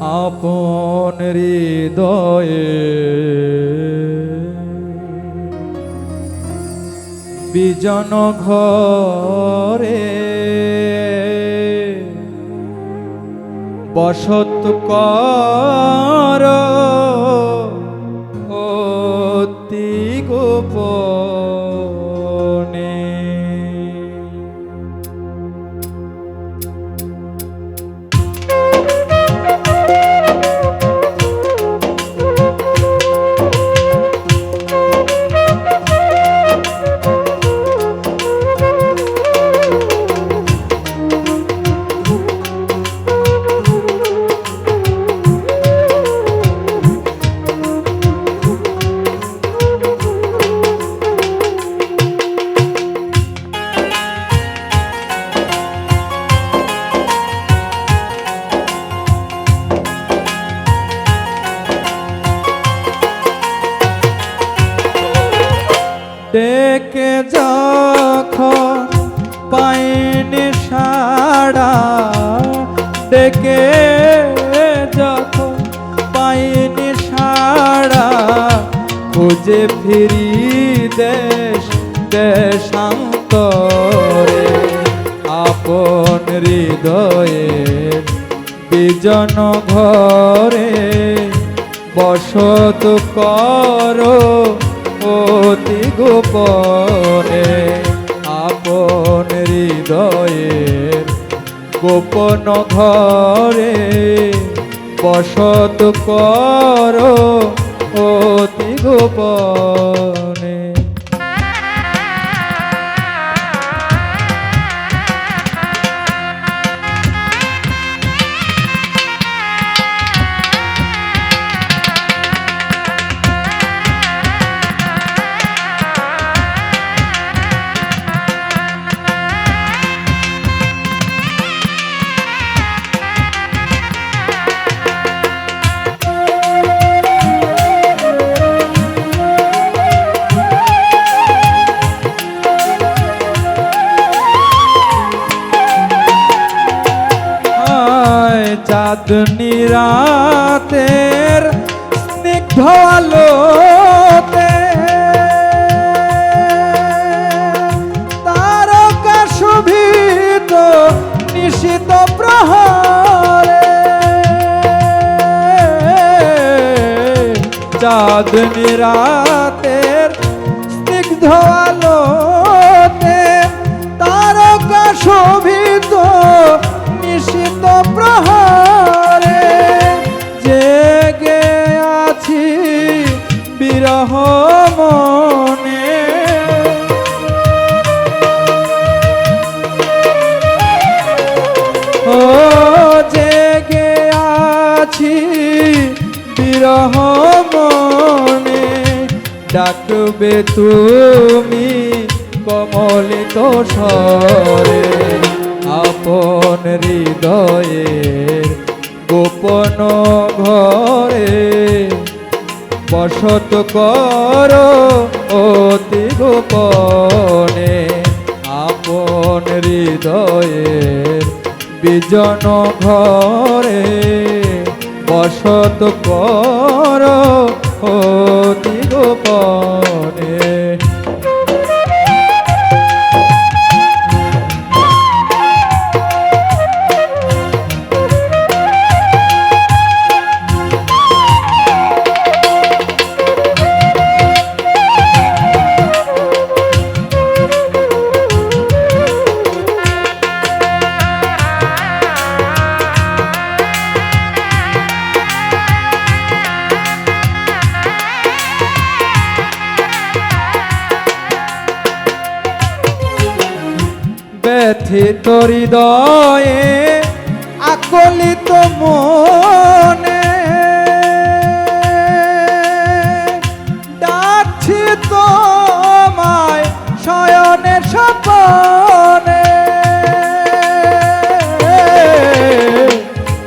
আপন হৃদয়ে। বিজন ঘরে বসত কর ডেকে যখন পাইনি সাড়া ডেকে যখন পাইনি সাড়া, খুঁজে ফিরি দেশ দেশান্তরে আপন হৃদয়ের বিজন ঘরে বসত করো। অতি গোপনে আপন হৃদয়ের গোপন ঘরে বসত কর অতি গোপনে। চাঁদনি রাতের স্নিগ্ধ আলোতে। তারকা শোভিত নিশিত প্রহরে। চাঁদনি রাতের স্নিগ্ধ আলোতে তারকা শোভিত আছি বিরহ মনে। ও জেগে আছি বিরহ মনে। ডাকবে তুমি কমলিত স্বরে আপন হৃদয়ের গোপন ঘরে। বসত কর অতি গোপনে আপন হৃদয়ের বিজন ঘরে বসত কর অতি গোপনে। ব্যথিত হৃদয়ে আকলিত মনে। ডাকছি তোমায় শয়নে স্বপনে।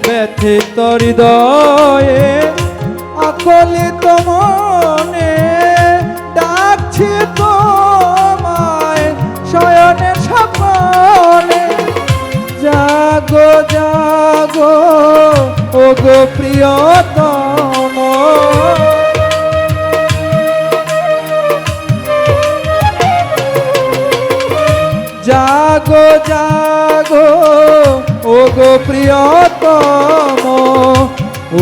ব্যথিত হৃদয়ে আকলিত মনে। জাগো ও গো প্রিয়তম। জাগো জাগো ও গো প্রিয়তম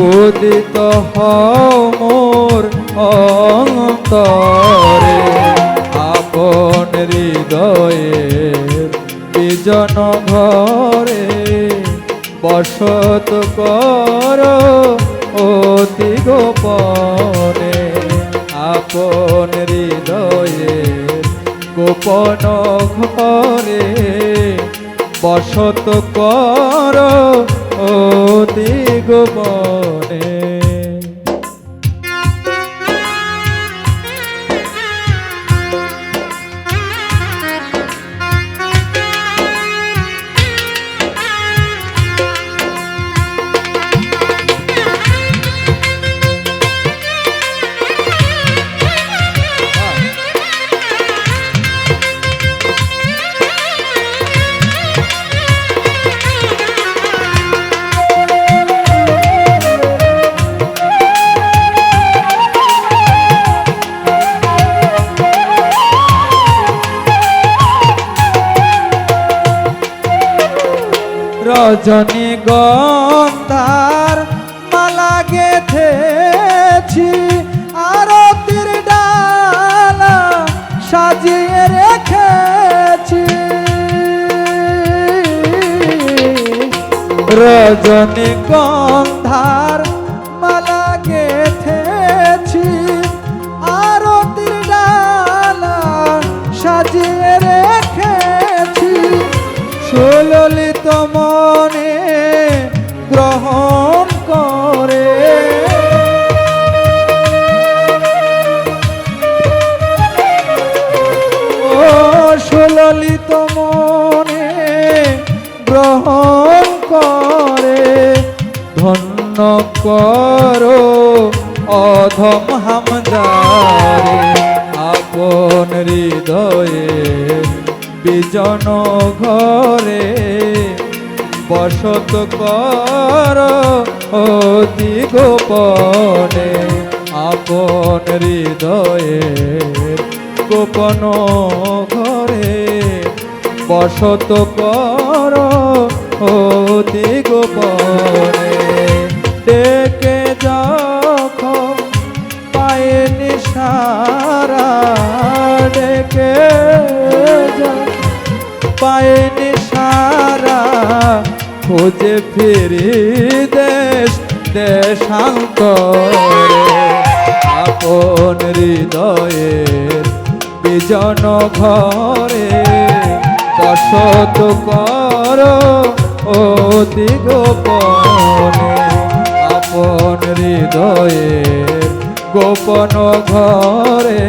উদিত হও মোর অন্তরে। বসত কর অতি গোপনে। আপন হৃদয়ে গোপন ঘরে বসত কর অতি গোপনে। রজনী গন্ধার মালা গেথেছি আরতির ডালা সাজিয়ে রেখেছি। রজনী গন্ধার করো, অধম হামদারে, আপন হৃদয়ে বিজন ঘরে বসত কর অতি গোপনে, আপন হৃদয়ে গোপন ঘরে বসত কর অতি গোপনে। খোঁজে ফিরি দেশ, দেশান্তরে আপন হৃদয়ের বিজন ঘরে বসত কর অতি গোপনে আপন হৃদয়ের গোপন ঘরে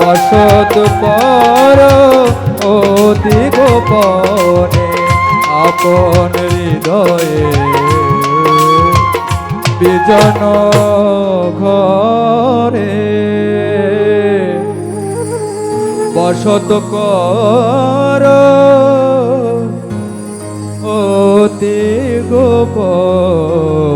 বসত কর অতি গোপনে আপন হৃদয়ে বিজন ঘরে বসত কর অতি গোপনে